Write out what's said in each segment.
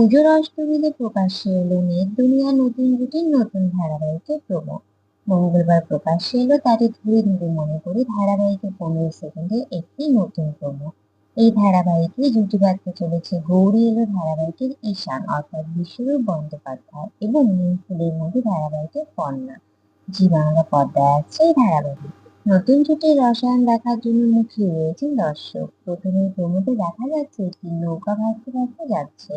পুজোর অষ্টমীতে প্রকাশ্যে এলো নেট দুনিয়া নতুন রুটিন, নতুন ধারাবাহিকের প্রোমো মঙ্গলবার প্রকাশ্যে এলো তারই ধীরে ধীরে মনে করি ধারাবাহিকের পনেরো সেকেন্ডে একটি নতুন প্রোমো এই ধারাবাহিকে জুটি বাঁধতে চলেছে গৌরী এলো ধারাবাহিকের ঈশান, অর্থাৎ বিশ্বরূপ বন্দ্যোপাধ্যায় এবং নীলফুলের মধ্যে ধারাবাহিকের কন্যা। জি বাংলা পর্দায় আছে এই ধারাবাহিক। নতুন জুটির রসায়ন দেখার জন্য মুখিয়ে রয়েছেন দর্শক। প্রথমে প্রমোতে দেখা যাচ্ছে একটি নৌকা ভাসতে ভাসতে যাচ্ছে।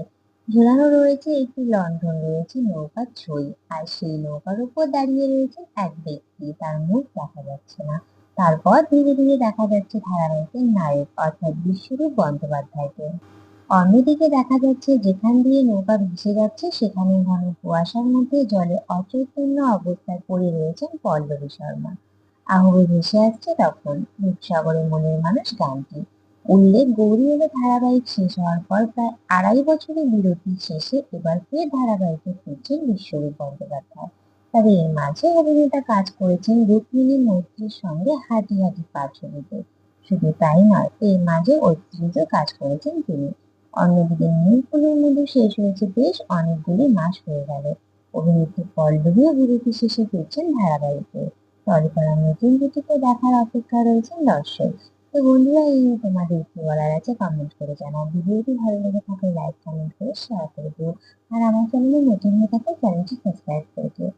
ঝোলানো রয়েছে একটি লণ্ঠন, রয়েছে নৌকার ছই আর সেই নৌকার উপর দাঁড়িয়ে রয়েছে এক ব্যক্তি। তার মুখ দেখা যাচ্ছে না। তারপর ধীরে ধীরে দেখা যাচ্ছে ধারাবাহিকের নায়ক, অর্থাৎ বিশ্বরূপ বন্দ্যোপাধ্যায়কে। অন্যদিকে দেখা যাচ্ছে যেখান দিয়ে নৌকা ভেসে যাচ্ছে, সেখানে ঘন কুয়াশার মধ্যে জলে অচৈতন্য অবস্থায় পড়ে রয়েছেন পল্লবী শর্মা। আহবে ভেসে আসছে তখন। রূপসাগরের মনের মানুষ গানটি। উল্লেখ গৌরী এলো ধারাবাহিক শেষ হওয়ার পর প্রায় আড়াই বছরের বিরতির শেষে এবার ফের ধারাবাহিকে ফিরছেন বিশ্বরূপ বন্দ্যোপাধ্যায়। তবে এর মাঝে অভিনেতা কাজ করেছেন রুক্মিণী মৈত্রীর সঙ্গে হাঁটি হাঁটি পা ছবিতে। শুধু তাই নয়, এর মাঝে ঐতিহ্য কাজ করেছেন তিনি। অন্যদিকে নীলফুলের মধ্যে শেষ হয়েছে বেশ অনেকগুলি মাস হয়ে গেল। অভিনেত্রী পল্লবীও বিরতি শেষে ফিরছেন ধারাবাহিকে। তবে তারা নতুন জুটিতে দেখার অপেক্ষা রয়েছেন দর্শক। তো বন্ধুরা, এই তোমাদের কি বলার আছে। কমেন্ট করে জানাও ভিডিওটি ভালো লেগে থাকলে লাইক কমেন্ট করে শেয়ার করে দিও। আর আমার চ্যানেলে নতুন হয়ে থাকলে চ্যানেলটি সাবস্ক্রাইব করে দিও।